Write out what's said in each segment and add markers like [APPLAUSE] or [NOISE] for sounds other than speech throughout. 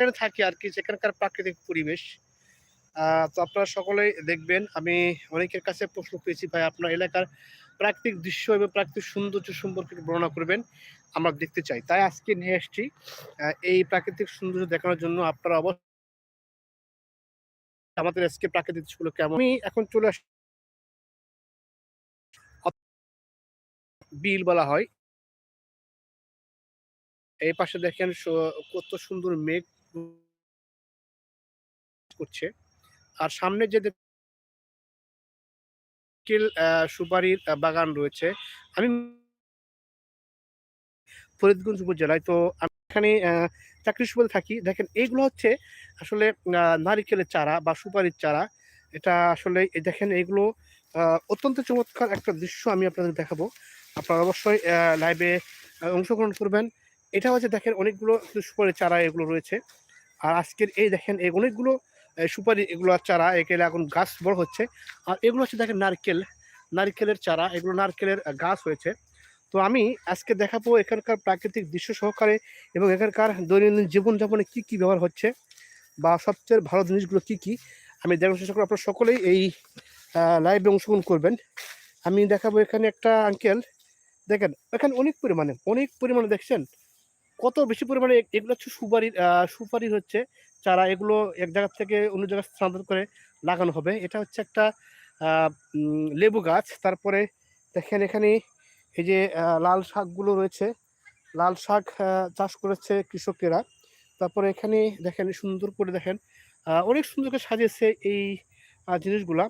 এখানে থাকি আর কি সেখানকার প্রাকৃতিক পরিবেশ। তো আপনারা সকলেই দেখবেন আমি অনেকের কাছে প্রশ্ন পেয়েছি ভাই আপনার এলাকার প্রাকৃতিক দৃশ্য এবং প্রাকৃতিক সৌন্দর্য সম্পর্কে বর্ণনা করবেন আমরা দেখতে চাই। তাই আজকে নিয়ে আহ, এই প্রাকৃতিক সৌন্দর্য দেখানোর জন্য আপনারা অবশ্যই আমাদের আজকে প্রাকৃতিক দৃশ্যগুলো কেমন। আমি এখন চলে আস বিল বলা হয়। এই পাশে দেখেন কত সুন্দর মেঘ। করছে। আর সামনে যে সুপারির বাগান রয়েছে। আমি ফরিদগঞ্জ উপজেলায়, তো আমি এখানে চাকরি সুবাদে থাকি। দেখেন, এইগুলো হচ্ছে আসলে নারিকেলের চারা বা সুপারির চারা। এটা আসলে দেখেন, এইগুলো অত্যন্ত চমৎকার একটা দৃশ্য আমি আপনাদের দেখাবো। আপনারা অবশ্যই লাইভে অংশগ্রহণ করবেন। এটা হচ্ছে দেখেন অনেকগুলো সুপারি চারা এগুলো রয়েছে। আর আজকের এই দেখেন, এই অনেকগুলো সুপারি এগুলো চারা এগুলো এখন গাছ বড় হচ্ছে। আর এগুলো হচ্ছে দেখেন নারকেল, নারকেলের চারা, এগুলো নারকেলের গাছ হয়েছে। তো আমি আজকে দেখাবো এখানকার প্রাকৃতিক দৃশ্য সহকারে এবং এখানকার দৈনন্দিন জীবনযাপনে কি কি ব্যবহার হচ্ছে বা সবচেয়ে ভালো জিনিসগুলো কি কি, আমি দেখার চেষ্টা করব। আপনারা সকলেই এই লাইভে অংশগ্রহণ করবেন। আমি দেখাবো এখানে একটা আঙ্কেল দেখেন, এখানে অনেক পরিমাণে অনেক পরিমাণে দেখছেন? কত বেশি পরিমাণে এগুলো হচ্ছে সুপারি সুপারি হচ্ছে চারা এগুলো এক জায়গা থেকে অন্য জায়গায় স্থানান্তর করে লাগানো হবে। এটা হচ্ছে একটা লেবু গাছ। তারপরে দেখেন এখানে এই যে লাল শাকগুলো রয়েছে। লাল শাক চাষ করেছে কৃষকেরা। তারপরে এখানে দেখেন সুন্দর করে দেখেন অনেক সুন্দর করে সাজিয়েছে এই জিনিসগুলা।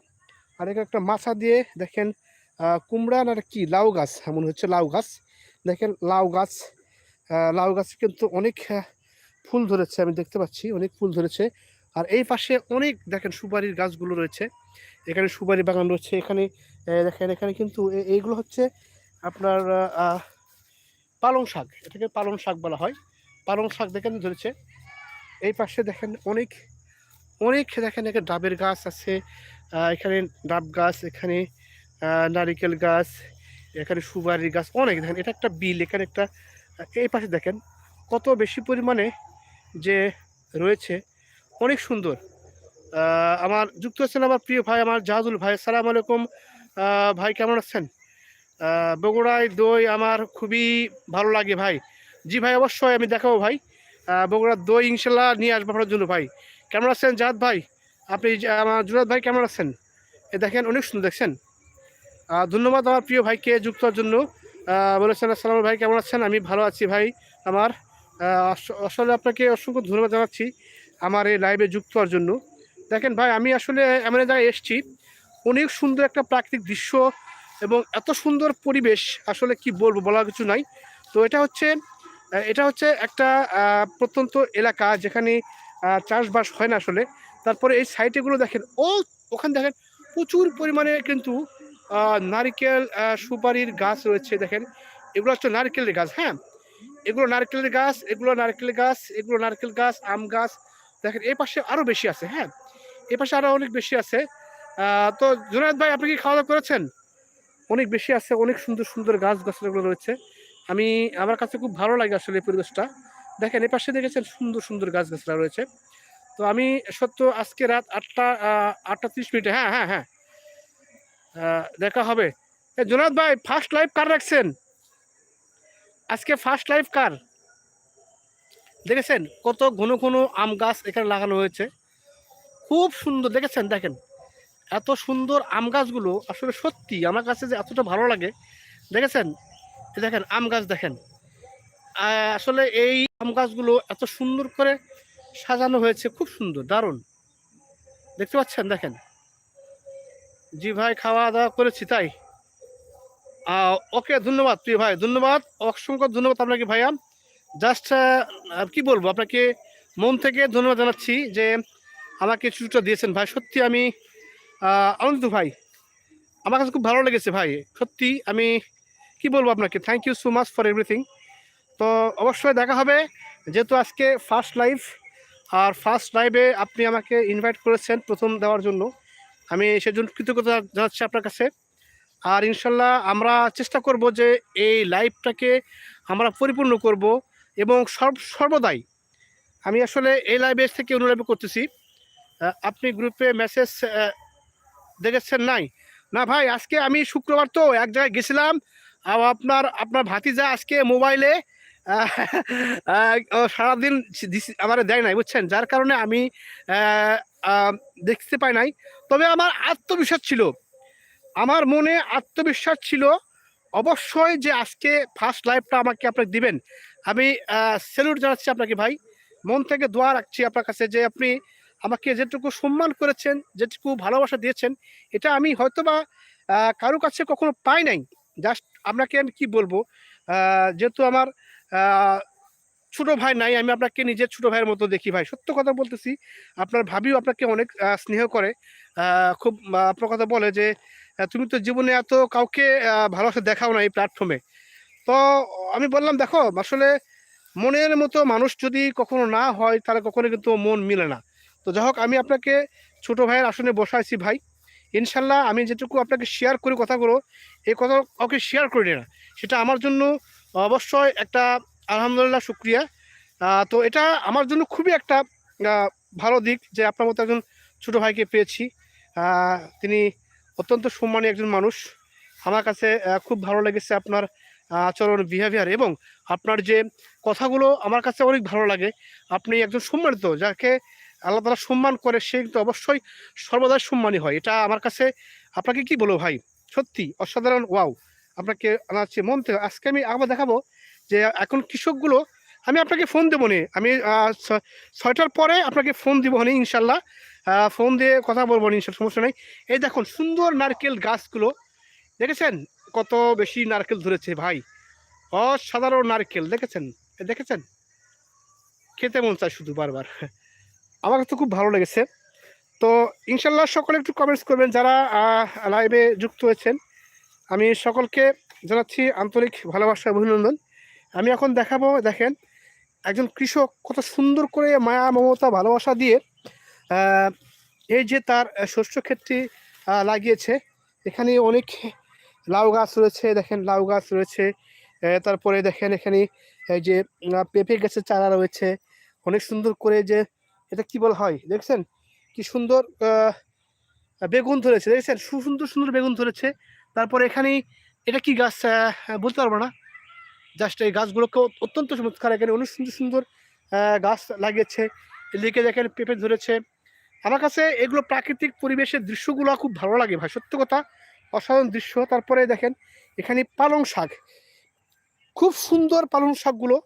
আর এখানে একটা মাছা দিয়ে দেখেন কুমড়া না কি লাউ গাছ হ্যাঁ, মনে হচ্ছে লাউ গাছ। দেখেন লাউ গাছ লাউ গাছ কিন্তু অনেক ফুল ধরেছে, আমি দেখতে পাচ্ছি, অনেক ফুল ধরেছে। আর এই পাশে অনেক, দেখেন সুপারির গাছগুলো রয়েছে। এখানে সুপারি বাগান রয়েছে, এখানে দেখেন, এখানে কিন্তু এইগুলো হচ্ছে আপনার পালং শাক, এটাকে পালং শাক বলা হয়। পালং শাক দেখেন ধরেছে। এই পাশে দেখেন অনেক অনেক, দেখেন, এখানে ডাবের গাছ আছে এখানে ডাব গাছ, এখানে নারিকেল গাছ, এখানে সুপারির গাছ, অনেক। দেখেন, এটা একটা বিল, এখানে একটা এই পাশে দেখেন, কত বেশি পরিমাণে যে রয়েছে, অনেক সুন্দর। আমার যুক্ত আছেন আমার প্রিয় ভাই, আমার জাহাজুল ভাই সালাম আলাইকুম। ভাই, কেমন আছেন? বগুড়ায় দই আমার খুবই ভালো লাগে ভাই। জি ভাই, অবশ্যই আমি দেখাবো ভাই। বগুড়ার দই ইনশাল্লাহ নিয়ে আসব আপনার জন্য ভাই। কেমন আছেন জাহাদ ভাই? আপনি আমার জুরাদ ভাই কেমন আছেন? এ দেখেন, অনেক সুন্দর দেখছেন। ধন্যবাদ আমার প্রিয় ভাইকে যুক্ত জন্য। বলেছেন, আসসালাম ভাই, কেমন আছেন? আমি ভালো আছি ভাই, আমার আসলে আপনাকে অসংখ্য ধন্যবাদ জানাচ্ছি আমার এই লাইভে যুক্ত হওয়ার জন্য। দেখেন ভাই, আমি আসলে এমন জায়গায় এসেছি, অনেক সুন্দর একটা প্রাকৃতিক দৃশ্য এবং এত সুন্দর পরিবেশ, আসলে কি বলব, বলার কিছু নাই। তো এটা হচ্ছে এটা হচ্ছে একটা প্রত্যন্ত এলাকা যেখানে চাষবাস হয় না আসলে। তারপরে এই সাইটেগুলো দেখেন, ও, ওখানে দেখেন প্রচুর পরিমাণে কিন্তু নারকেল সুপারির গাছ রয়েছে, দেখেন। এগুলো হচ্ছে নারকেলের গাছ হ্যাঁ? এগুলো নারকেলের গাছ, এগুলো নারকেল গাছ, এগুলো নারকেল গাছ, আম গাছ। দেখেন, এই পাশে আরও বেশি আছে হ্যাঁ? এই পাশে আরও অনেক বেশি আছে। তো জুনায়দ ভাই, আপনি কি খাওয়া দাওয়া করেছেন? অনেক বেশি আছে, অনেক সুন্দর সুন্দর গাছ গাছগুলো রয়েছে। আমি, আমার কাছে খুব ভালো লাগে আসলে এই পরিবেশটা। দেখেন, এই পাশে দেখেছেন সুন্দর সুন্দর গাছ গাছরা রয়েছে। তো আমি সত্য আজকে রাত আটটা আটটা ত্রিশ মিনিটে হ্যাঁ হ্যাঁ হ্যাঁ। দেখা হবে। এ, জোনাদ ভাই ফার্স্ট লাইভ কার রাখছেন? আজকে ফার্স্ট লাইভ কার? দেখেছেন কত ঘন ঘন আম গাছ এখানে লাগানো হয়েছে? খুব সুন্দর, দেখেছেন? দেখেন, এত সুন্দর আম গাছগুলো আসলে সত্যি আমার কাছে যে এতটা ভালো লাগে। দেখেছেন? দেখেন, আম গাছ দেখেন। আসলে এই আম গাছগুলো এত সুন্দর করে সাজানো হয়েছে, খুব সুন্দর, দারুণ। দেখতে পাচ্ছেন? দেখেন জি ভাই খাওয়া দাওয়া করেছি তাই। ওকে ধন্যবাদ, প্রিয় ভাই, ধন্যবাদ, অসংখ্য ধন্যবাদ আপনাকে ভাইয়া। জাস্ট কি বলব, আপনাকে মন থেকে ধন্যবাদ জানাচ্ছি যে আমাকে সুযোগটা দিয়েছেন ভাই। সত্যি আমি আনন্দিত ভাই। আমার কাছে খুব ভালো লেগেছে ভাই। সত্যি আমি, কি বলব আপনাকে thank you so much for everything তো অবশ্যই দেখা হবে, যেহেতু আজকে ফার্স্ট লাইভ আর ফার্স্ট লাইভে আপনি আমাকে ইনভাইট করেছেন প্রথম দেওয়ার জন্য। আমি সেজন্য কৃতজ্ঞতা জানাচ্ছি আপনার কাছে। আর ইনশাল্লাহ আমরা চেষ্টা করব যে এই লাইভটাকে আমরা পরিপূর্ণ করব এবং সর্ব, সর্বদাই। আমি আসলে এই লাইভে থেকে অন্য করতেছি। আপনি গ্রুপে মেসেজ দেখেছেন নাই? না ভাই, আজকে আমি শুক্রবার তো এক জায়গায় গেছিলাম। আর আপনার আপনার ভাতিজা আজকে মোবাইলে সারাদিন আমার দেয় নাই বুঝছেন? যার কারণে আমি দেখতে পাই নাই। তবে আমার আত্মবিশ্বাস ছিল। আমার মনে আত্মবিশ্বাস ছিল অবশ্যই যে আজকে ফার্স্ট লাইভটা আমাকে আপনি দিবেন। আমি স্যালুট জানাচ্ছি আপনাকে ভাই। মন থেকে দোয়া রাখছি আপনার কাছে যে আপনি আমাকে যেটুকু সম্মান করেছেন যেটুকু ভালোবাসা দিয়েছেন এটা আমি হয়তোবা আহ, কারও কাছে কখনো পাই নাই। জাস্ট আপনাকে আমি কি বলব? যেহেতু আমার ছোট ভাই নাই, আমি আপনাকে নিজের ছোট ভাইয়ের মতো দেখি ভাই। সত্য কথা বলতেছি, আপনার ভাবিও আপনাকে অনেক স্নেহ করে। খুব আপনার কথা বলে যে তুমি তো জীবনে এত কাউকে ভালোবাসা দেখাও না এই প্ল্যাটফর্মে তো আমি বললাম, দেখো, আসলে মনের মতো মানুষ যদি কখনো না হয়, তাহলে কখনো কিন্তু মন মিলে না। তো যাই আমি আপনাকে ছোট ভাইয়ের আসনে বসাইছি ভাই। ইনশাল্লাহ আমি যেটুকু আপনাকে শেয়ার করি কথাগুলো, এই কথা কাউকে শেয়ার করি না। সেটা আমার জন্য অবশ্যই একটা আলহামদুলিল্লাহ শুক্রিয়া। তো এটা আমার জন্য খুবই একটা ভালো দিক যে আপনার মতো একজন ছোট ভাইকে পেয়েছি। তিনি অত্যন্ত সম্মানী একজন মানুষ। আমার কাছে খুব ভালো লেগেছে আপনার আচরণ বিহেভিয়ার এবং আপনার যে কথাগুলো আমার কাছে অনেক ভালো লাগে। আপনি একজন সম্মানিত, যাকে আল্লাহ তালা সম্মান করে, সে কিন্তু অবশ্যই সর্বদাই সম্মানী হয়। এটা আমার কাছে, আপনাকে কি বলব ভাই? সত্যি, অসাধারণ ওয়াও আপনাকে আমার হচ্ছে মন থেকে আজকে আমি আবার দেখাবো যে এখন কৃষকগুলো, আমি আপনাকে ফোন দেবো নি। আমি ছয়টার পরে আপনাকে ফোন দিব নি, ইনশাল্লাহ। ফোন দিয়ে কথা বলব নি সমস্যা নেই। এই দেখুন, সুন্দর নারকেল গাছগুলো, দেখেছেন? কত বেশি নারকেল ধরেছে ভাই। অসাধারণ নারকেল, দেখেছেন? দেখেছেন? খেতে মন চায় শুধু বারবার। আমার কাছে খুব ভালো লেগেছে। তো ইনশাল্লাহ সকলে একটু কমেন্টস করবেন যারা লাইভে যুক্ত হয়েছেন। আমি সকলকে জানাচ্ছি আন্তরিক ভালোবাসা অভিনন্দন। আমি এখন দেখাবো, দেখেন, একজন কৃষক কত সুন্দর করে মায়া, মমতা, ভালোবাসা দিয়ে এই যে তার শস্য ক্ষেত্রে লাগিয়েছে। এখানে অনেক লাউ গাছ রয়েছে, দেখেন, লাউ গাছ রয়েছে। তারপরে দেখেন, এখানে, এই যে পেঁপে গাছের চারা রয়েছে। অনেক সুন্দর করে যে, এটা কি বলা হয়, দেখছেন? কি সুন্দর বেগুন ধরেছে, দেখছেন? সুন্দর সুন্দর বেগুন ধরেছে। তারপরে এখানে এটা কি গাছ? বলতে পারব না। জাস্ট এই গাছগুলোকে অত্যন্ত চমৎকার, এখানে অনেক সুন্দর সুন্দর গাছ লাগিয়েছে। এদিকে দেখেন পেঁপে ধরেছে। আমার কাছে এগুলো প্রাকৃতিক পরিবেশের দৃশ্যগুলো খুব ভালো লাগে ভাই, সত্য কথা। অসাধারণ দৃশ্য। তারপরে দেখেন, এখানে পালং শাক। খুব সুন্দর পালং শাকগুলো।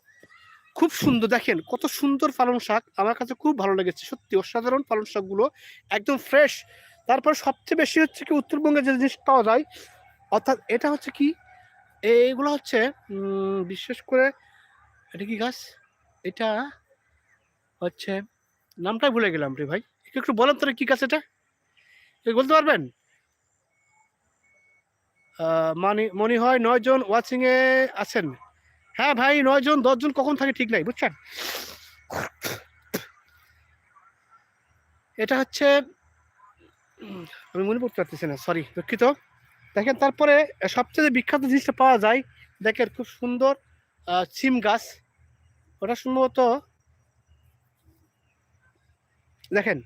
খুব সুন্দর, দেখেন, কত সুন্দর পালং শাক। আমার কাছে খুব ভালো লেগেছে, সত্যি অসাধারণ পালং শাকগুলো। একদম ফ্রেশ তারপর সবচেয়ে বেশি হচ্ছে কি, উত্তরবঙ্গে যে জিনিস পাওয়া যায় অর্থাৎ এটা হচ্ছে কি? এইগুলো হচ্ছে বিশেষ করে এটা কি গাছ? এটা হচ্ছে, নামটাই ভুলে গেলাম রে ভাই। একটু বলেন তো রে, কি গাছ এটা? বলতে পারবেন? মানে মনে হয় নয়জন ওয়াচিং এ আছেন। হ্যাঁ ভাই নয়জন দশজন কখন থাকে ঠিক নাই, বুঝছেন? এটা হচ্ছে আমি মনে করতে পারতেছি না সরি দুঃখিত। দেখেন, তারপরে সবচেয়ে বিখ্যাত জিনিসটা পাওয়া যায়, দেখেন খুব সুন্দর সিম গাছ। ওটা সম্ভবত, দেখেন,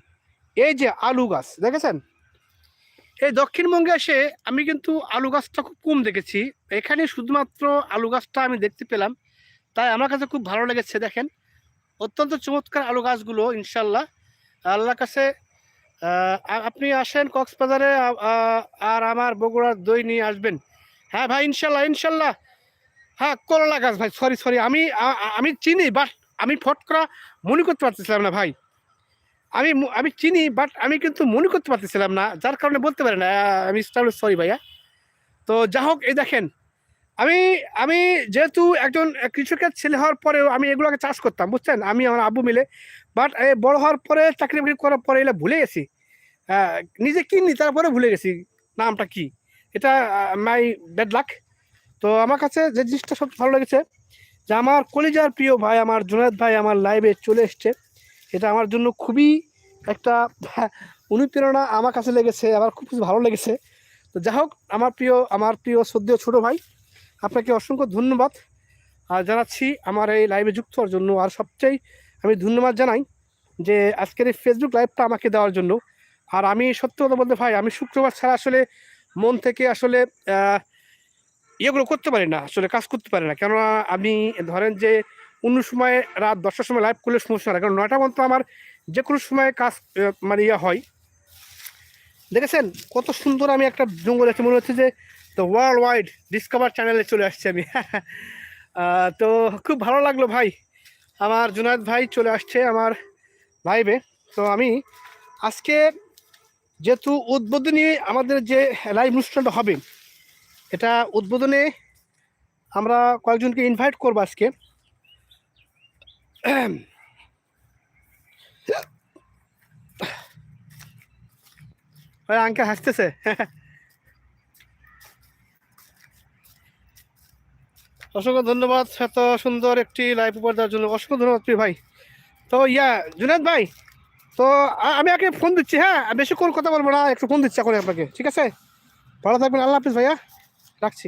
এই যে আলু গাছ, দেখেছেন? এই দক্ষিণবঙ্গে এসে আমি কিন্তু আলু গাছটা খুব কম দেখেছি। এখানে শুধুমাত্র আলু গাছটা আমি দেখতে পেলাম। তাই আমার কাছে খুব ভালো লেগেছে, দেখেন। অত্যন্ত চমৎকার আলু গাছগুলো, ইনশাল্লাহ। আল্লাহর কাছে আপনি আসেন কক্সবাজারে আর আমার বগুড়ার দই নিয়ে আসবেন। হ্যাঁ ভাই, ইনশাল্লাহ ইনশাল্লাহ। হ্যাঁ করলা গাছ ভাই সরি সরি আমি আমি চিনি বাট আমি ফট করা মনে করতে পারতেছিলাম না ভাই। আমি আমি চিনি বাট আমি কিন্তু মনে করতে পারতেছিলাম না, যার কারণে বলতে পারি না। আমি সরি ভাইয়া। তো যা হোক এই দেখেন আমি আমি যেহেতু একজন কৃষকের ছেলে হওয়ার পরেও আমি এগুলোকে চাষ করতাম, বুঝছেন? আমি আমার আব্বু মিলে। বাট বড় হওয়ার পরে চাকরি বাকরি করার পরে এগুলো ভুলে গেছি। নিজে কিনি তারপরে ভুলে গেছি নামটা কি। এটা মাই ব্যাড লাক তো আমার কাছে যে জিনিসটা সব ভালো লেগেছে, যে আমার কলিজার প্রিয় ভাই, আমার জুনায়দ ভাই আমার লাইভে চলে এসছে। এটা আমার জন্য খুবই একটা অনুপ্রেরণা আমার কাছে লেগেছে, আমার খুব ভালো লেগেছে। তো যাই হোক, আমার প্রিয় আমার প্রিয় সদ্য ছোট ভাই আপনাকে অসংখ্য ধন্যবাদ। জানাচ্ছি, আমার এই লাইভে যুক্ত হওয়ার জন্য, আর সবচেয়ে আমি ধন্যবাদ জানাই যে আজকের এই ফেসবুক লাইভটা আমাকে দেওয়ার জন্য। আর আমি সত্যি কথা বলতে ভাই, আমি শুক্রবার ছাড়া আসলে মন থেকে আসলে ইয়েগুলো করতে পারি না, আসলে কাজ করতে পারি না। কেননা আমি ধরেন যে অন্য সময় রাত দশটার সময় লাইভ করলে সমস্যা না। কারণ নয়টা পর্যন্ত আমার যে কোনো সময় কাজ মানে ইয়ে হয়। দেখেছেন? কত সুন্দর আমি একটা জঙ্গল আছে, মনে হচ্ছে যে তো ওয়ার্ল্ড ওয়াইড ডিসকভার চ্যানেলে চলে আসছি আমি। [LAUGHS] তো খুব ভালো লাগল ভাই। আমার জুনায়দ ভাই চলে আসছে আমার লাইভে তো আমি আজকে যেহেতু উদ্বোধনী আমাদের যে লাইভ অনুষ্ঠানটা হবে, এটা উদ্বোধনে আমরা কয়েকজনকে ইনভাইট করব আজকে। [CLEARS THROAT] আঙ্কে হাসতেছে। [LAUGHS] অসংখ্য ধন্যবাদ এত সুন্দর একটি লাইভ উপহার দেওয়ার জন্য। অসংখ্য ধন্যবাদ প্রিয় ভাই। তো ইয়া জুনাদ ভাই, তো আমি আগে ফোন দিচ্ছি হ্যাঁ? বেশি বেশিক্ষণ কথা বলব না, একটু ফোন দিচ্ছি এখন আপনাকে, ঠিক আছে? ভালো থাকবেন, আল্লাহ হাফিজ ভাইয়া। রাখছি।